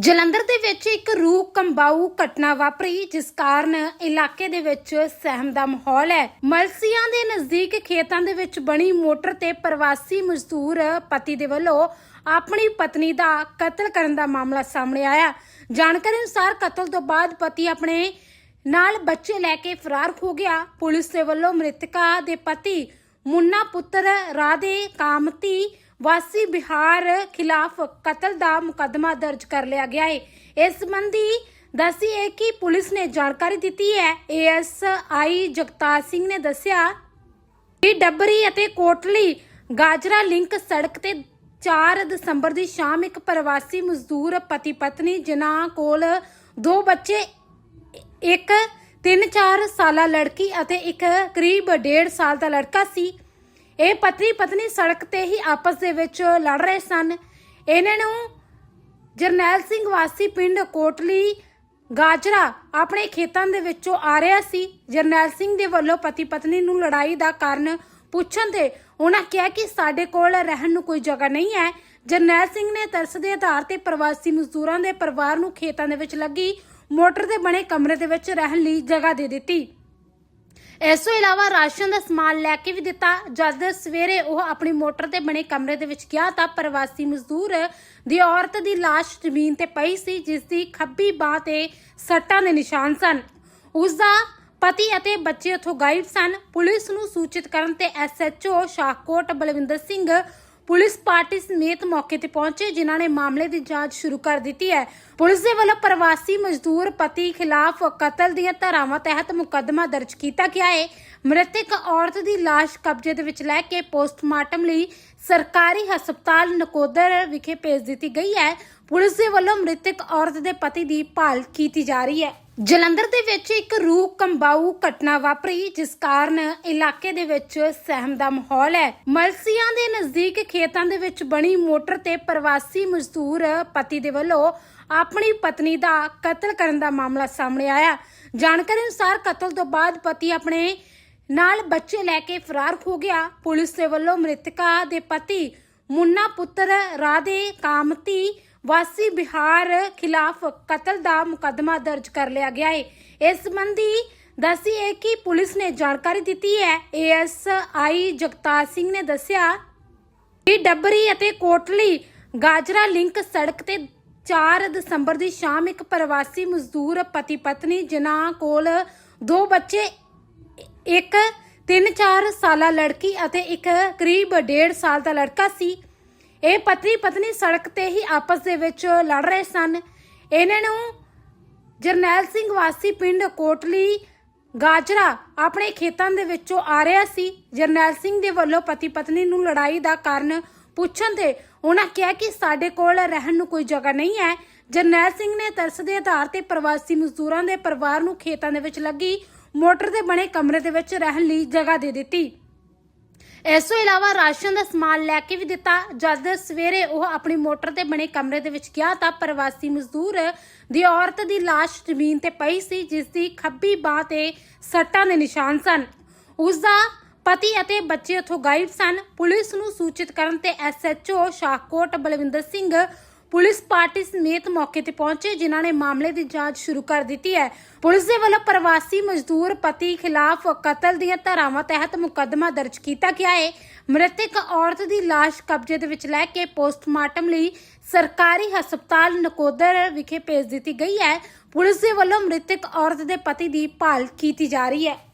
ਜਲੰਧਰ ਦੇ ਵਿੱਚ ਇੱਕ ਰੂਹ ਕੰਬਾਊ ਘਟਨਾ ਵਾਪਰੀ, ਜਿਸ ਕਾਰਨ ਇਲਾਕੇ ਦੇ ਵਿੱਚ ਸਹਿਮ ਦਾ ਮਾਹੌਲ ਹੈ। ਮਲਸੀਆਂ ਦੇ ਨਜ਼ਦੀਕ ਖੇਤਾਂ ਦੇ ਵਿੱਚ ਬਣੀ ਮੋਟਰ ਤੇ ਪ੍ਰਵਾਸੀ ਮਜ਼ਦੂਰ ਪਤੀ ਦੇ ਵੱਲੋਂ ਆਪਣੀ ਪਤਨੀ ਦਾ ਕਤਲ ਕਰਨ ਦਾ ਮਾਮਲਾ ਸਾਹਮਣੇ ਆਇਆ। ਜਾਣਕਾਰੀ ਅਨੁਸਾਰ ਕਤਲ ਤੋਂ ਬਾਅਦ ਪਤੀ ਆਪਣੇ ਨਾਲ ਬੱਚੇ ਲੈ ਕੇ ਫਰਾਰ ਹੋ ਗਿਆ। ਪੁਲਿਸ ਦੇ ਵੱਲੋਂ ਮ੍ਰਿਤਕਾ ਦੇ ਪਤੀ ਮੁੰਨਾ ਪੁੱਤਰ ਰਾਧੇ ਕਾਮਤੀ ਵਾਸੀ ਬਿਹਾਰ ਖਿਲਾਫ ਕਤਲ ਦਾ ਮੁਕੱਦਮਾ ਦਰਜ ਕਰ ਲਿਆ ਗਿਆ ਹੈ ਇਸ ਸੰਬੰਧੀ ਦੱਸੀ ਕਿ ਪੁਲਿਸ ਨੇ ਜਾਣਕਾਰੀ ਦਿੱਤੀ ਹੈ। ਏਐਸਆਈ ਜਗਤਾਰ ਸਿੰਘ ਨੇ ਦੱਸਿਆ ਕਿ ਡੱਬਰੀ ਅਤੇ ਕੋਟਲੀ ਗਾਜਰਾ ਲਿੰਕ ਸੜਕ ਤੇ 4 ਦਸੰਬਰ ਦੀ ਸ਼ਾਮ ਇੱਕ ਪ੍ਰਵਾਸੀ ਮਜ਼ਦੂਰ ਪਤੀ ਪਤਨੀ ਜਿਨ੍ਹਾਂ ਕੋਲ ਦੋ ਬੱਚੇ, ਇੱਕ 3-4 ਸਾਲਾ ਲੜਕੀ ਅਤੇ ਇੱਕ ਕਰੀਬ 1.5 ਸਾਲ ਦਾ ਲੜਕਾ ਸੀ। ਇਹ ਪਤੀ ਪਤਨੀ ਸੜਕ ਤੇ ਹੀ ਆਪਸ ਦੇ ਵਿੱਚ ਲੜ ਰਹੇ ਸਨ। ਇਹਨਾਂ ਨੂੰ ਜਰਨੈਲ ਸਿੰਘ ਵਾਸੀ ਪਿੰਡ ਕੋਟਲੀ ਗਾਜਰਾ ਆਪਣੇ ਖੇਤਾਂ ਦੇ ਵਿੱਚੋਂ ਆ ਰਿਹਾ ਸੀ। ਜਰਨੈਲ ਸਿੰਘ ਦੇ ਵੱਲੋਂ ਪਤੀ ਪਤਨੀ ਨੂੰ ਲੜਾਈ ਦਾ ਕਾਰਨ ਪੁੱਛਣ ਤੇ ਉਹਨਾਂ ਕਿਹਾ ਕਿ ਸਾਡੇ ਕੋਲ ਰਹਿਣ ਨੂੰ ਕੋਈ ਜਗ੍ਹਾ ਨਹੀਂ ਹੈ। ਜਰਨੈਲ ਸਿੰਘ ਨੇ ਤਰਸ ਦੇ ਆਧਾਰ ਤੇ ਪ੍ਰਵਾਸੀ ਮਜ਼ਦੂਰਾਂ ਦੇ ਪਰਿਵਾਰ ਨੂੰ ਖੇਤਾਂ ਦੇ ਵਿੱਚ ਲੱਗੀ ਮੋਟਰ ਦੇ ਬਣੇ ਕਮਰੇ ਦੇ ਵਿੱਚ ਰਹਿਣ ਲਈ ਜਗ੍ਹਾ ਦੇ ਦਿੱਤੀ। ਇਸ ਤੋਂ ਇਲਾਵਾ ਰਾਸ਼ਨ ਦਾ ਸਮਾਨ ਲੈ ਕੇ ਵੀ ਦਿੱਤਾ। ਜਦ ਸਵੇਰੇ ਉਹ ਆਪਣੀ ਮੋਟਰ ਤੇ ਬਣੇ ਕਮਰੇ ਦੇ ਵਿੱਚ ਗਿਆ ਤਾਂ ਪ੍ਰਵਾਸੀ ਮਜ਼ਦੂਰ ਦੀ ਔਰਤ ਦੀ ਲਾਸ਼ ਜ਼ਮੀਨ ਤੇ ਪਈ ਸੀ, ਜਿਸ ਦੀ ਖੱਬੀ ਬਾਹ ਤੇ ਸੱਟਾਂ ਦੇ ਨਿਸ਼ਾਨ ਸਨ। ਉਸ ਦਾ ਪਤੀ ਅਤੇ ਬੱਚੇ ਉੱਥੋਂ ਗਾਇਬ ਸਨ। ਪੁਲਿਸ ਨੂੰ ਸੂਚਿਤ ਕਰਨ ਤੇ SHO Shahkot Balwinder Singh police party ਸਮੇਤ ਮੌਕੇ ਤੇ ਪਹੁੰਚੇ, ਜਿਨ੍ਹਾਂ ਨੇ ਮਾਮਲੇ ਦੀ ਜਾਂਚ ਸ਼ੁਰੂ ਕਰ ਦਿੱਤੀ ਹੈ। ਪੁਲਿਸ ਦੇ ਵੱਲੋਂ ਪ੍ਰਵਾਸੀ ਮਜ਼ਦੂਰ ਪਤੀ ਖਿਲਾਫ ਕਤਲ ਦੀਆਂ ਧਾਰਾਵਾਂ ਤਹਿਤ ਮੁਕੱਦਮਾ ਦਰਜ ਕੀਤਾ ਗਿਆ ਹੈ। ਮ੍ਰਿਤਕ ਔਰਤ ਦੀ ਲਾਸ਼ ਕਬਜ਼ੇ ਦੇ ਵਿੱਚ ਲੈ ਕੇ ਪੋਸਟਮਾਰਟਮ ਲਈ ਸਰਕਾਰੀ ਹਸਪਤਾਲ ਨਕੋਦਰ ਵਿਖੇ ਭੇਜ ਦਿੱਤੀ ਗਈ ਹੈ। ਪੁਲਿਸ ਦੇ ਵੱਲੋਂ ਮ੍ਰਿਤਕ ਔਰਤ ਦੇ ਪਤੀ ਦੀ ਭਾਲ ਕੀਤੀ ਜਾ ਰਹੀ ਹੈ। ਜਲੰਧਰ ਦੇ ਵਿੱਚ ਇੱਕ ਰੂਹ ਕੰਬਾਊ ਘਟਨਾ ਵਾਪਰੀ, ਜਿਸ ਕਾਰਨ ਇਲਾਕੇ ਦੇ ਵਿੱਚ ਸਹਿਮ ਦਾ ਮਾਹੌਲ ਹੈ। ਮਲਸੀਆਂ ਦੇ ਨਜ਼ਦੀਕ ਖੇਤਾਂ ਦੇ ਵਿੱਚ ਬਣੀ ਮੋਟਰ ਤੇ ਪ੍ਰਵਾਸੀ ਮਜ਼ਦੂਰ ਪਤੀ ਦੇ ਵੱਲੋਂ ਆਪਣੀ ਪਤਨੀ ਦਾ ਕਤਲ ਕਰਨ ਦਾ ਮਾਮਲਾ ਸਾਹਮਣੇ ਆਇਆ। ਜਾਣਕਾਰੀ ਅਨੁਸਾਰ ਕਤਲ ਤੋਂ ਬਾਅਦ ਪਤੀ ਆਪਣੇ ਨਾਲ ਬੱਚੇ ਲੈ ਕੇ ਫਰਾਰ ਹੋ ਗਿਆ। ਪੁਲਿਸ ਦੇ ਵੱਲੋਂ ਮ੍ਰਿਤਕਾ ਦੇ ਪਤੀ ਮੁੰਨਾ ਪੁੱਤਰ ਰਾਧੇ ਕਾਮਤੀ ਵਾਸੀ ਬਿਹਾਰ ਖਿਲਾਫ ਕਤਲ ਦਾ ਮੁਕੱਦਮਾ ਦਰਜ ਕਰ ਲਿਆ ਗਿਆ ਹੈ। ਇਸ ਸੰਬੰਧੀ ਦੱਸੀ ਕਿ ਪੁਲਿਸ ਨੇ ਜਾਣਕਾਰੀ ਦਿੱਤੀ ਹੈ। ਏਐਸਆਈ ਜਗਤਾਰ ਸਿੰਘ ਨੇ ਦੱਸਿਆ ਕਿ ਡੱਬਰੀ ਅਤੇ ਕੋਟਲੀ ਗਾਜਰਾ ਲਿੰਕ ਸੜਕ ਤੇ 4 ਦਸੰਬਰ ਦੀ ਸ਼ਾਮ ਇੱਕ ਪ੍ਰਵਾਸੀ ਮਜ਼ਦੂਰ ਪਤੀ ਪਤਨੀ ਜਿਨ੍ਹਾਂ ਕੋਲ ਦੋ ਬੱਚੇ ਇੱਕ 3-4 ਸਾਲਾ ਲੜਕੀ ਅਤੇ ਇੱਕ ਕਰੀਬ 1.5 ਸਾਲ ਦਾ ਲੜਕਾ ਸੀ। ਇਹ ਪਤੀ ਪਤਨੀ ਸੜਕ ਤੇ ਹੀ ਆਪਸ ਦੇ ਵਿੱਚ ਲੜ ਰਹੇ ਸਨ। ਇਹਨਾਂ ਨੂੰ ਜਰਨੈਲ ਸਿੰਘ ਵਾਸੀ ਪਿੰਡ ਕੋਟਲੀ ਗਾਜਰਾ ਆਪਣੇ ਖੇਤਾਂ ਦੇ ਵਿੱਚੋਂ ਆ ਰਿਹਾ ਸੀ। ਜਰਨੈਲ ਸਿੰਘ ਦੇ ਵੱਲੋਂ ਪਤੀ ਪਤਨੀ ਨੂੰ ਲੜਾਈ ਦਾ ਕਾਰਨ ਪੁੱਛਣ ਤੇ ਉਹਨਾਂ ਕਿਹਾ ਕਿ ਸਾਡੇ ਕੋਲ ਰਹਿਣ ਨੂੰ ਕੋਈ ਜਗ੍ਹਾ ਨਹੀਂ ਹੈ। ਜਰਨੈਲ ਸਿੰਘ ਨੇ ਤਰਸ ਦੇ ਆਧਾਰ ਤੇ ਪ੍ਰਵਾਸੀ ਮਜ਼ਦੂਰਾਂ ਦੇ ਪਰਿਵਾਰ ਨੂੰ ਖੇਤਾਂ ਦੇ ਵਿੱਚ ਲੱਗੀ। ਮੋਟਰ ਦੇ ਬਣੇ ਕਮਰੇ ਦੇ ਵਿੱਚ ਰਹਿਣ ਲਈ ਜਗ੍ਹਾ ਦੇ ਦਿੱਤੀ। ਇਸ ਤੋਂ ਇਲਾਵਾ ਰਾਸ਼ਨ ਦਾ ਸਮਾਨ ਲੈ ਕੇ ਵੀ ਦਿੱਤਾ। ਜਦ ਸਵੇਰੇ ਉਹ ਆਪਣੀ ਮੋਟਰ ਤੇ ਬਣੇ ਕਮਰੇ ਦੇ ਵਿੱਚ ਗਿਆ ਤਾਂ ਪ੍ਰਵਾਸੀ ਮਜ਼ਦੂਰ ਦੀ ਔਰਤ ਦੀ ਲਾਸ਼ ਜ਼ਮੀਨ ਤੇ ਪਈ ਸੀ, ਜਿਸ ਦੀ ਖੱਬੀ ਬਾਹ ਤੇ ਸੱਟਾਂ ਦੇ ਨਿਸ਼ਾਨ ਸਨ। ਉਸ ਦਾ ਪਤੀ ਅਤੇ ਬੱਚੇ ਉੱਥੋਂ ਗਾਇਬ ਸਨ। ਪੁਲਿਸ ਨੂੰ ਸੂਚਿਤ ਕਰਨ ਤੇ SHO Shahkot Balwinder Singh police party ਸਮੇਤ ਮੌਕੇ ਤੇ ਪਹੁੰਚੇ, ਜਿਨ੍ਹਾਂ ਨੇ ਮਾਮਲੇ ਦੀ ਜਾਂਚ ਸ਼ੁਰੂ ਕਰ ਦਿੱਤੀ ਹੈ। ਪੁਲਿਸ ਦੇ ਵੱਲੋਂ ਪ੍ਰਵਾਸੀ ਮਜ਼ਦੂਰ ਪਤੀ ਖਿਲਾਫ ਕਤਲ ਦੀਆਂ ਧਾਰਾਵਾਂ ਤਹਿਤ ਮੁਕੱਦਮਾ ਦਰਜ ਕੀਤਾ ਗਿਆ ਹੈ। ਮ੍ਰਿਤਕ ਔਰਤ ਦੀ ਲਾਸ਼ ਕਬਜ਼ੇ ਦੇ ਵਿੱਚ ਲੈ ਕੇ ਪੋਸਟਮਾਰਟਮ ਲਈ ਸਰਕਾਰੀ ਹਸਪਤਾਲ ਨਕੋਦਰ ਵਿਖੇ ਭੇਜ ਦਿੱਤੀ ਗਈ ਹੈ। ਪੁਲਿਸ ਦੇ ਵੱਲੋਂ ਮ੍ਰਿਤਕ ਔਰਤ ਦੇ ਪਤੀ ਦੀ ਭਾਲ ਕੀਤੀ ਜਾ ਰਹੀ ਹੈ।